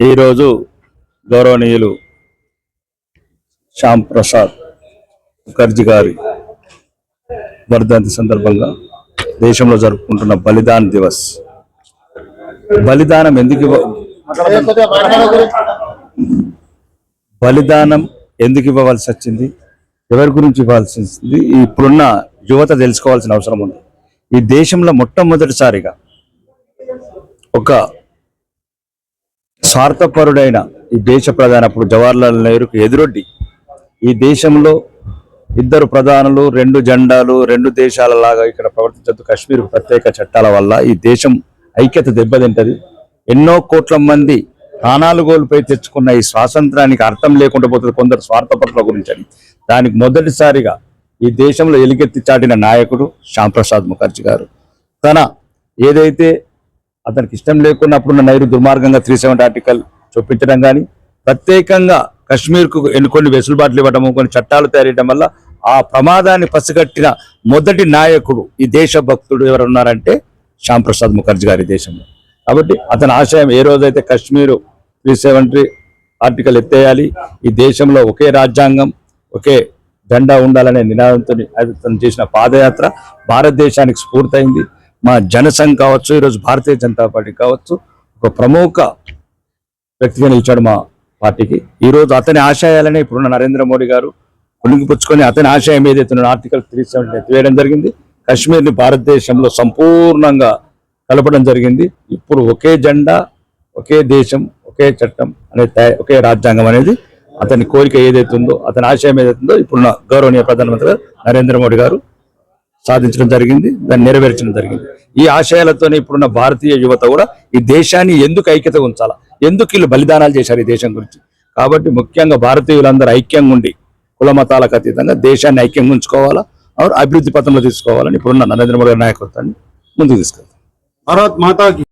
ఈరోజు గౌరవనీయులు శ్యామ్ ప్రసాద్ ముఖర్జీ గారి వర్ధంతి సందర్భంగా దేశంలో జరుపుకుంటున్న బలిదాన్ దివస్. బలిదానం ఎందుకు బలిదానం ఎందుకు ఇవ్వవలసి వచ్చింది? ఎవరి గురించి ఇవ్వాల్సి వచ్చింది? ఇప్పుడున్న యువత తెలుసుకోవాల్సిన అవసరం ఉంది. ఈ దేశంలో మొట్టమొదటిసారిగా ఒక స్వార్థపరుడైన ఈ దేశ ప్రధాని అప్పుడు జవహర్లాల్ నెహ్రూకు ఎదురొడ్డి ఈ దేశంలో ఇద్దరు ప్రధానులు రెండు జెండాలు రెండు దేశాల లాగా ఇక్కడ ప్రవర్తించద్దు కాశ్మీర్ ప్రత్యేక చట్టాల వల్ల ఈ దేశం ఐక్యత దెబ్బతింటది. ఎన్నో కోట్ల మంది ప్రాణాలు కోల్పోయి తెచ్చుకున్న ఈ స్వాతంత్రానికి అర్థం లేకుండా పోతుంది కొందరు స్వార్థపరుల గురించి అని. దానికి మొదటిసారిగా ఈ దేశంలో ఎలుగెత్తి చాటిన నాయకుడు శ్యాంప్రసాద్ ముఖర్జీ గారు. తన ఏదైతే అతనికి ఇష్టం లేకున్నప్పుడు నైరు దుర్మార్గంగా త్రీ సెవెంటీ ఆర్టికల్ చొప్పించడం కానీ ప్రత్యేకంగా కశ్మీర్కు ఎన్ని కొన్ని వెసులుబాట్లు ఇవ్వడము కొన్ని చట్టాలు తయారీయడం వల్ల ఆ ప్రమాదాన్ని పసిగట్టిన మొదటి నాయకుడు ఈ దేశభక్తుడు ఎవరున్నారంటే శ్యామ్ ప్రసాద్ ముఖర్జీ గారి దేశంలో. కాబట్టి అతని ఆశయం ఏ రోజైతే కశ్మీరు త్రీ సెవెంటీ ఆర్టికల్ ఎత్తేయాలి ఈ దేశంలో ఒకే రాజ్యాంగం ఒకే జెండా ఉండాలనే నినాదంతో అతను చేసిన పాదయాత్ర భారతదేశానికి స్ఫూర్తయింది మా జనసంఘ్ కావచ్చు ఈరోజు భారతీయ జనతా పార్టీ కావచ్చు ఒక ప్రముఖ వ్యక్తిగా నిలిచాడు మా పార్టీకి. ఈరోజు అతని ఆశయాలనే ఇప్పుడున్న నరేంద్ర మోడీ గారు పుణిగిపుచ్చుకొని అతని ఆశయం ఏదైతే ఆర్టికల్ త్రీ సెవెంటీ ఎత్తివేయడం జరిగింది. కశ్మీర్ని భారతదేశంలో సంపూర్ణంగా కలపడం జరిగింది. ఇప్పుడు ఒకే జెండా ఒకే దేశం ఒకే చట్టం అనే ఒకే రాజ్యాంగం అనేది అతని కోరిక ఏదైతే ఉందో అతని ఆశయం ఏదైతుందో ఇప్పుడున్న గౌరవనీయ ప్రధానమంత్రి నరేంద్ర మోడీ గారు సాధించడం జరిగింది దాన్ని నెరవేర్చడం జరిగింది. ఈ ఆశయాలతోనే ఇప్పుడున్న భారతీయ యువత కూడా ఈ దేశాన్ని ఎందుకు ఐక్యత ఉంచాలా? ఎందుకు వీళ్ళు బలిదానాలు చేశారు ఈ దేశం గురించి? కాబట్టి ముఖ్యంగా భారతీయులందరూ ఐక్యంగా ఉండి కుల మతాలకు అతీతంగా దేశాన్ని ఐక్యంగా ఉంచుకోవాలా? అభివృద్ధి పథంలో తీసుకోవాలని ఇప్పుడున్న నరేంద్ర మోడీ నాయకత్వాన్ని ముందుకు తీసుకెళ్తాం భారత్ మాతాకి